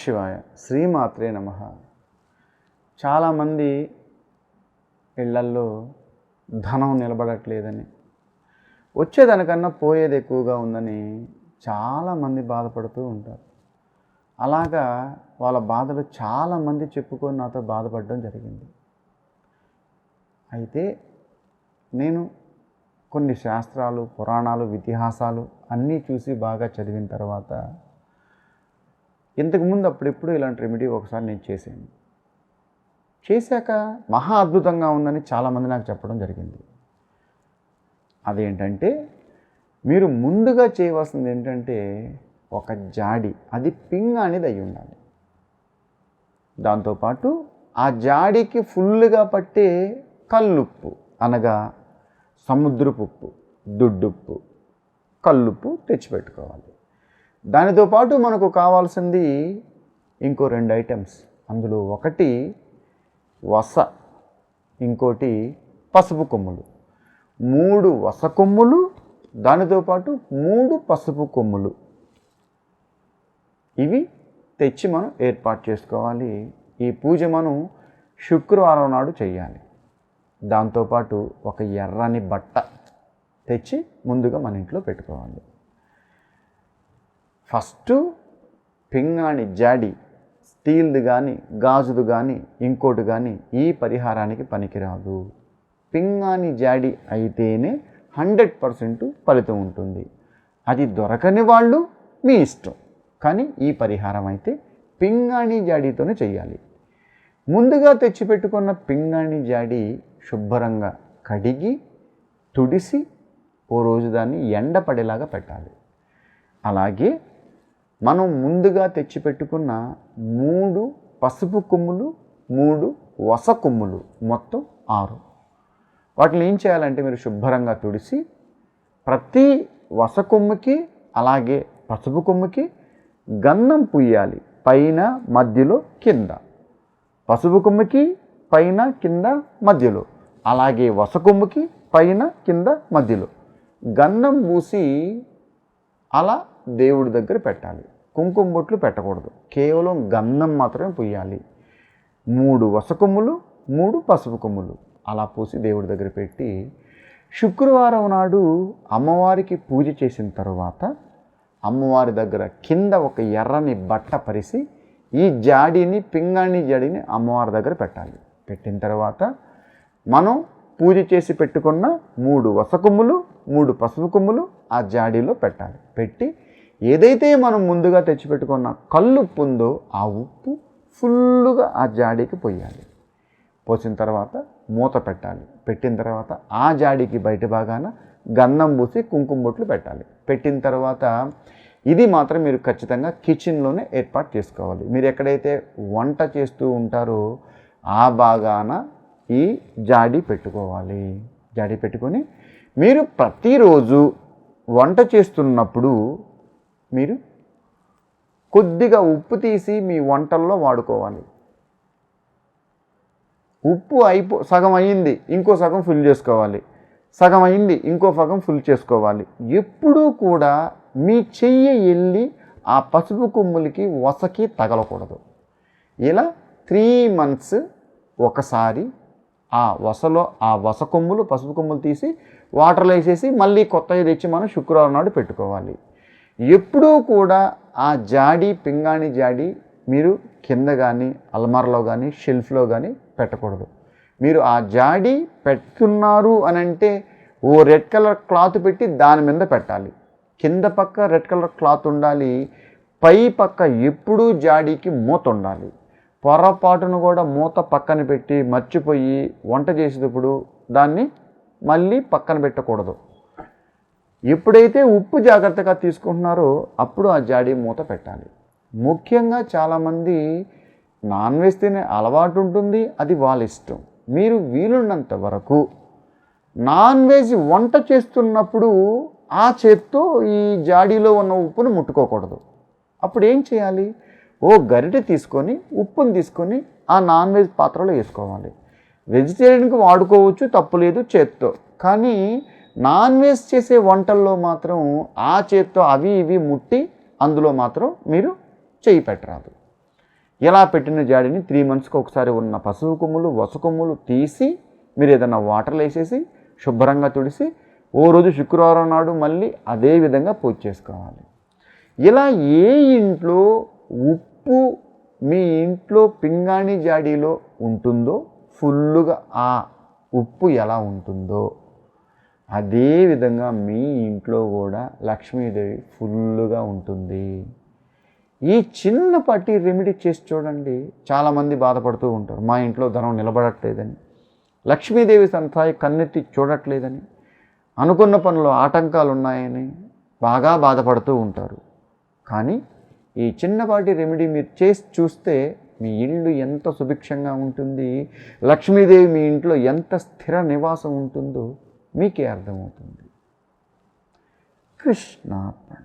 శివాయ శ్రీమాత్రే నమ. చాలామంది ఇళ్ళల్లో ధనం నిలబడట్లేదని వచ్చేదానికన్నా పోయేది ఎక్కువగా ఉందని చాలామంది బాధపడుతూ ఉంటారు. అలాగా వాళ్ళ బాధలు చాలామంది చెప్పుకొని నాతో బాధపడడం జరిగింది. అయితే నేను కొన్ని శాస్త్రాలు పురాణాలు ఇతిహాసాలు అన్నీ చూసి బాగా చదివిన తర్వాత ఇంతకుముందు అప్పుడెప్పుడు ఇలాంటి రెమెడీ ఒకసారి నేను చేశాను. చేశాక మహా అద్భుతంగా ఉందని చాలామంది నాకు చెప్పడం జరిగింది. అదేంటంటే మీరు ముందుగా చేయవలసింది ఏంటంటే ఒక జాడి అది పింగ్ అనేది అయి ఉండాలి. దాంతోపాటు ఆ జాడికి ఫుల్గా పట్టే కల్లుప్పు అనగా సముద్రపు ఉప్పు దుడ్డుప్పు కల్లుప్పు తెచ్చిపెట్టుకోవాలి. దానితో పాటు మనకు కావాల్సింది ఇంకో రెండు ఐటమ్స్. అందులో ఒకటి వస ఇంకోటి పసుపు కొమ్ములు. మూడు వస కొమ్ములు దానితో పాటు మూడు పసుపు కొమ్ములు. ఇవి తెచ్చి మనం ఏర్పాటు చేసుకోవాలి. ఈ పూజ మనం శుక్రవారం నాడు చేయాలి దాంతోపాటు ఒక ఎర్రని బట్ట తెచ్చి ముందుగా మన ఇంట్లో పెట్టుకోవాలి. ఫస్ట్ పింగాణి జాడి స్టీల్ది కానీ గాజుది కానీ ఇంకోటి కానీ ఈ పరిహారానికి పనికిరాదు. పింగాణి జాడి అయితేనే హండ్రెడ్ పర్సెంట్ ఫలితం ఉంటుంది. అది దొరకని వాళ్ళు మీ ఇష్టం. కానీ ఈ పరిహారం అయితే పింగాణి జాడీతోనే చేయాలి ముందుగా తెచ్చిపెట్టుకున్న పింగాణి జాడి శుభ్రంగా కడిగి తుడిసి ఓ రోజు దాన్ని ఎండపడేలాగా పెట్టాలి. అలాగే మనం ముందుగా తెచ్చిపెట్టుకున్న మూడు పసుపు కొమ్ములు మూడు వస కొమ్ములు మొత్తం ఆరు. వాటిని ఏం చేయాలంటే మీరు శుభ్రంగా తుడిసి ప్రతి వస కొమ్ముకి అలాగే పసుపు కొమ్ముకి గంధం పుయ్యాలి పైన మధ్యలో కింద. పసుపు కొమ్ముకి పైన కింద మధ్యలో. అలాగే వస కొమ్ముకి పైన కింద మధ్యలో. గంధం పూసి అలా దేవుడి దగ్గర పెట్టాలి. కుంకుమ బొట్లు పెట్టకూడదు. కేవలం గంధం మాత్రమే పుయ్యాలి. మూడు వసకొమ్ములు మూడు పసుపు కొమ్ములు. అలా పూసి దేవుడి దగ్గర పెట్టి శుక్రవారం నాడు అమ్మవారికి పూజ చేసిన తర్వాత అమ్మవారి దగ్గర కింద ఒక ఎర్రని బట్ట పరిసి ఈ జాడీని పింగాణి జాడీని అమ్మవారి దగ్గర పెట్టాలి. పెట్టిన తర్వాత మనం పూజ చేసి పెట్టుకున్న మూడు వసకొమ్ములు మూడు పసుపు కొమ్ములు ఆ జాడీలో పెట్టాలి. పెట్టి ఏదైతే మనం ముందుగా తెచ్చిపెట్టుకున్న కల్లుప్పు ఉందో ఆ ఉప్పు ఫుల్లుగా ఆ జాడీకి పోయాలి. పోసిన తర్వాత మూత పెట్టాలి. పెట్టిన తర్వాత ఆ జాడీకి బయట భాగాన గంధం పూసి కుంకుమ బొట్లు పెట్టాలి. పెట్టిన తర్వాత ఇది మాత్రం మీరు ఖచ్చితంగా కిచెన్లోనే ఏర్పాటు చేసుకోవాలి. మీరు ఎక్కడైతే వంట చేస్తూ ఉంటారో ఆ భాగాన ఈ జాడీ పెట్టుకోవాలి. జాడీ పెట్టుకొని మీరు ప్రతిరోజు వంట చేస్తున్నప్పుడు మీరు? కొద్దిగా ఉప్పు తీసి మీ వంటల్లో వాడుకోవాలి. ఉప్పు అయిపో సగం అయ్యింది ఇంకో సగం ఫిల్ చేసుకోవాలి. సగం అయింది ఇంకో సగం ఫిల్ చేసుకోవాలి. ఎప్పుడూ కూడా మీ చెయ్యి వెళ్ళి ఆ పసుపు కొమ్ములకి వసకి తగలకూడదు. ఇలా త్రీ మంత్స్ ఒకసారి ఆ వసలో ఆ వస కొమ్ములు పసుపు కొమ్ములు తీసి వాటర్లో వేసేసి మళ్ళీ కొత్తవి తెచ్చి మనం శుక్రవారం నాడు పెట్టుకోవాలి. ఎప్పుడూ కూడా ఆ జాడి పింగాణి జాడి మీరు కింద కానీ అల్మార్లో కానీ షెల్ఫ్లో కానీ పెట్టకూడదు. మీరు ఆ జాడి పెట్టున్నారు అని అంటే ఓ రెడ్ కలర్ క్లాత్ పెట్టి దాని మీద పెట్టాలి. కింద పక్క రెడ్ కలర్ క్లాత్ ఉండాలి. పై పక్క ఎప్పుడూ జాడీకి మూత ఉండాలి. పొరపాటును కూడా మూత పక్కన పెట్టి మర్చిపోయి వంట చేసేటప్పుడు దాన్ని మళ్ళీ పక్కన పెట్టకూడదు. ఎప్పుడైతే ఉప్పు జాగ్రత్తగా తీసుకుంటున్నారో అప్పుడు ఆ జాడీ మూత పెట్టాలి. ముఖ్యంగా చాలామంది నాన్ వెజ్ తినే అలవాటు ఉంటుంది అది వాళ్ళ ఇష్టం. మీరు వీలున్నంత వరకు నాన్ వెజ్ వంట చేస్తున్నప్పుడు ఆ చేత్తో ఈ జాడీలో ఉన్న ఉప్పును ముట్టుకోకూడదు. అప్పుడు ఏం చేయాలి? ఓ గరిటె తీసుకొని ఉప్పుని తీసుకొని ఆ నాన్ వెజ్ పాత్రలో వేసుకోవాలి. వెజిటేరియన్కి వాడుకోవచ్చు తప్పులేదు చేత్తో. కానీ నాన్ వెజ్ చేసే వంటల్లో మాత్రం ఆ చేత్తో అవి ఇవి ముట్టి అందులో మాత్రం మీరు చేయి పెట్టరాదు. ఇలా పెట్టిన జాడిని త్రీ మంత్స్కి ఒకసారి ఉన్న పసుపు కొమ్ములు వసకొమ్ములు తీసి మీరు ఏదైనా వాటర్లో వేసేసి శుభ్రంగా తుడిసి ఓ రోజు శుక్రవారం నాడు మళ్ళీ అదే విధంగా పూజ చేసుకోవాలి. ఇలా ఏ ఇంట్లో ఉప్పు మీ ఇంట్లో పింగాణి జాడీలో ఉంటుందో ఫుల్లుగా ఆ ఉప్పు ఎలా ఉంటుందో అదేవిధంగా మీ ఇంట్లో కూడా లక్ష్మీదేవి ఫుల్లుగా ఉంటుంది. ఈ చిన్నపాటి రెమెడీ చేసి చూడండి. చాలామంది బాధపడుతూ ఉంటారు. మా ఇంట్లో ధనం నిలబడట్లేదని. లక్ష్మీదేవి సంతాయి కన్నెత్తి చూడట్లేదని. అనుకున్న పనులు ఆటంకాలు ఉన్నాయని బాగా బాధపడుతూ ఉంటారు. కానీ ఈ చిన్నపాటి రెమెడీ మీరు చేసి చూస్తే మీ ఇల్లు ఎంత సుభిక్షంగా ఉంటుంది. లక్ష్మీదేవి మీ ఇంట్లో ఎంత స్థిర నివాసం ఉంటుందో మీకే అర్థమవుతుంది. కృష్ణార్పణ.